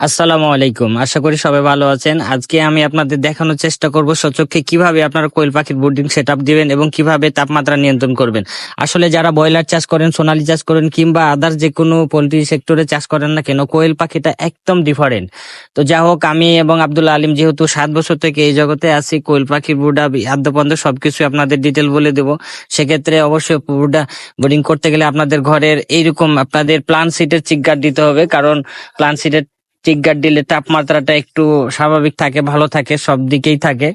আসসালামু আলাইকুম। আশা করি সবাই ভালো আছেন। আজকে আমি আপনাদের দেখানোর চেষ্টা করব সচক্ষে কীভাবে আপনারা কোয়েল পাখির বোর্ডিং সেট দিবেন এবং কীভাবে তাপমাত্রা নিয়ন্ত্রণ করবেন। আসলে যারা ব্রয়লার চাষ করেন, সোনালী চাষ করেন কিংবা আদার যে কোনো পোলট্রি সেক্টরে চাষ করেন না কেন, কোয়েল পাখিটা একদম ডিফারেন্ট তো যা হোক, আমি এবং আব্দুল্লাহ আলিম যেহেতু সাত বছর থেকে এই জগতে আছি, কোয়েল পাখির বুডা আদ্যপন্দ সবকিছু আপনাদের ডিটেল বলে দেবো। সেক্ষেত্রে অবশ্যই বুডা বোর্ডিং করতে গেলে আপনাদের ঘরের এইরকম আপনাদের প্লান সিটের চিকগার্ড দিতে হবে, কারণ প্লান সিটের চিকগার্ড দিলে তাপমাত্রাটা একটু স্বাভাবিক থাকে ভালো থাকে সব দিকেই থাকে।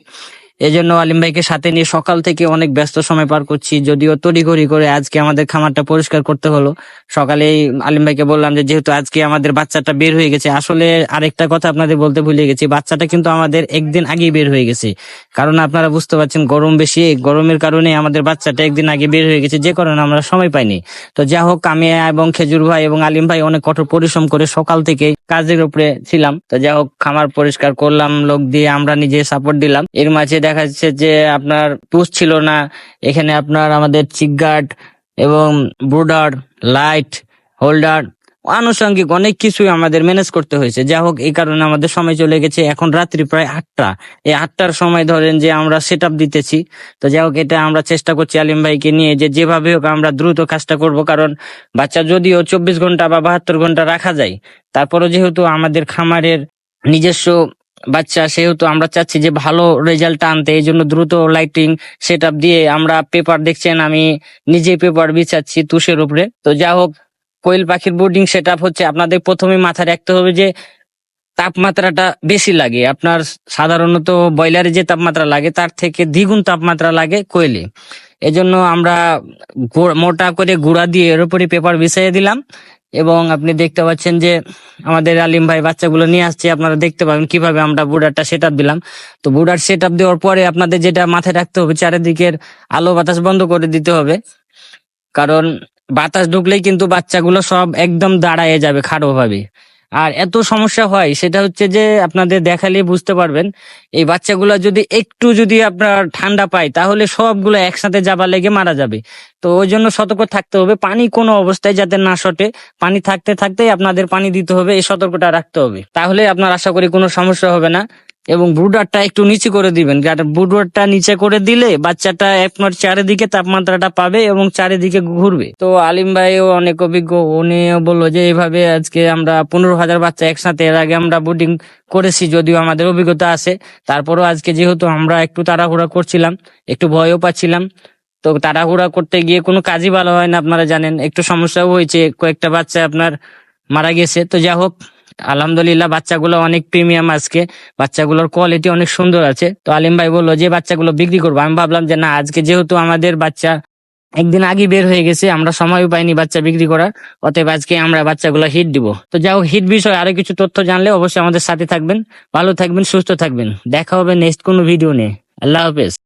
এজন্য আলিম ভাইকে সাথে নিয়ে সকাল থেকে অনেক ব্যস্ত সময় পার করছি। যদিও তড়িঘড়ি করে আজকে আমাদের খামারটা পরিষ্কার করতে হলো। সকালে আলিম ভাইকে বললাম যে, যেহেতু আজকে আমাদের বাচ্চাটা বের হয়ে গেছে, আসলে আরেকটা কথা আপনাদের বলতে ভুলে গেছি, বাচ্চাটা কিন্তু আমাদের একদিন আগেই বের হয়ে গেছে। কারণ আপনারা বুঝতে পারছেন, গরম বেশি গরমের কারণে আমাদের বাচ্চাটা একদিন আগে বের হয়ে গেছে, যে কারণে আমরা সময় পাইনি। তো যা হোক, আমি এবং খেজুর ভাই এবং আলিম ভাই অনেক কঠোর পরিশ্রম করে সকাল থেকে কাজের উপরে ছিলাম। তো যা হোক, খামার পরিষ্কার করলাম, লোক দিয়ে আমরা নিজে সাপোর্ট দিলাম। এর মাঝে দেখা যাচ্ছে যে আপনার পুষ ছিল না। এখানে আপনার আমাদের চিকগার্ড এবং ব্রুডার লাইট হোল্ডার আনুষঙ্গিক অনেক কিছুই আমাদের ম্যানেজ করতে হয়েছে। যা হোক, এই কারণে আমাদের সময় চলে গেছে। এখন রাত্রি প্রায় আটটা। এই আটটার সময় ধরেন যে আমরা সেট আপ দিতেছি। তো যাই হোক, এটা আমরা চেষ্টা করছি আলিম ভাইকে নিয়ে যে যেভাবে হোক আমরা দ্রুত কাজটা করব। কারণ বাচ্চা যদিও চব্বিশ ঘণ্টা বা বাহাত্তর ঘণ্টা রাখা যায় তারপরে যেহেতু আমাদের খামারের নিজস্ব বাচ্চা, সেহেতু আমরা চাচ্ছি যে ভালো রেজাল্ট আনতে এই জন্য দ্রুত লাইটিং সেট দিয়ে আমরা পেপার দেখছেন, আমি নিজে পেপার বিছাচ্ছি তুষের উপরে। তো যা হোক, কোয়েল পাখির বোর্ডিং সেট হচ্ছে, আপনাদের প্রথমে মাথায় রাখতে হবে যে তাপমাত্রাটা বেশি লাগে। আপনার সাধারণত ব্রয়লারে যে তাপমাত্রা লাগে, তার থেকে দ্বিগুণ তাপমাত্রা লাগে কোয়েলে। এজন্য আমরা মোটা করে গুঁড়া দিয়ে এর উপরে পেপার বিছাইয়ে দিলাম। এবং আপনি দেখতে পাচ্ছেন যে আমাদের আলিম ভাই বাচ্চাগুলো নিয়ে আসছে, আপনারা দেখতে পাবেন কীভাবে আমরা বুডারটা সেট দিলাম। তো বুডার সেট আপ দেওয়ার পরে আপনাদের যেটা মাথায় রাখতে হবে, চারিদিকের আলো বাতাস বন্ধ করে দিতে হবে। কারণ বাতাস ঢুকলেই কিন্তু বাচ্চাগুলো সব একদম দাঁড়ায় যাবে খাড়ো ভাবে আর এত সমস্যা হয়, সেটা হচ্ছে যে আপনাদের দেখালে বুঝতে পারবেন, এই বাচ্চাগুলো যদি একটু যদি আপনার ঠান্ডা পায়, তাহলে সবগুলো একসাথে যাবার লেগে মারা যাবে। তো ওই জন্য সতর্ক থাকতে হবে, পানি কোনো অবস্থায় যাতে না সটে পানি থাকতে থাকতেই আপনাদের পানি দিতে হবে, এই সতর্কটা রাখতে হবে। তাহলে আপনার আশা করি কোনো সমস্যা হবে না। এবং ব্রুডারটা একটু নিচে করে দিবেন। ব্রুডারটা নিচে করে দিলে বাচ্চাটা আপনার চারিদিকে তাপমাত্রাটা পাবে এবং চারিদিকে ঘুরবে। তো আলিম ভাইও অনেক অভিজ্ঞ, উনিও বলল যে, এইভাবে আজকে আমরা পনেরো হাজার বাচ্চা একসাথে, এর আগে আমরা বোর্ডিং করেছি, যদিও আমাদের অভিজ্ঞতা আছে। তারপরও আজকে যেহেতু আমরা একটু তাড়াহুড়া করছিলাম, একটু ভয়ও পাচ্ছিলাম। তো তাড়াহুড়া করতে গিয়ে কোনো কাজই ভালো হয় না, আপনারা জানেন। একটু সমস্যাও হয়েছে, কয়েকটা বাচ্চা আপনার মারা গেছে। তো যা হোক আলহামদুলিল্লাহ বাচ্চাগুলো অনেক প্রিমিয়াম আজকে। বাচ্চাগুলোর কোয়ালিটি অনেক সুন্দর আছে। তো আলিম ভাই বলল যে, বাচ্চাগুলো বিক্রি করব। আমি ভাবলাম যে, না, আজকে যেহেতু আমাদের বাচ্চা একদিন আগে বের হয়ে গেছে, আমরা সময়ও পাইনি বাচ্চা বিক্রি করার, অতএব আজকে আমরা বাচ্চাগুলো হিট দিব। তো যাই হিট বিষয়ে আরও কিছু তথ্য জানলে অবশ্যই আমাদের সাথে থাকবেন। ভালো থাকবেন, সুস্থ থাকবেন। দেখা হবে নেক্সট কোনো ভিডিও নিয়ে। আল্লাহ হাফেজ।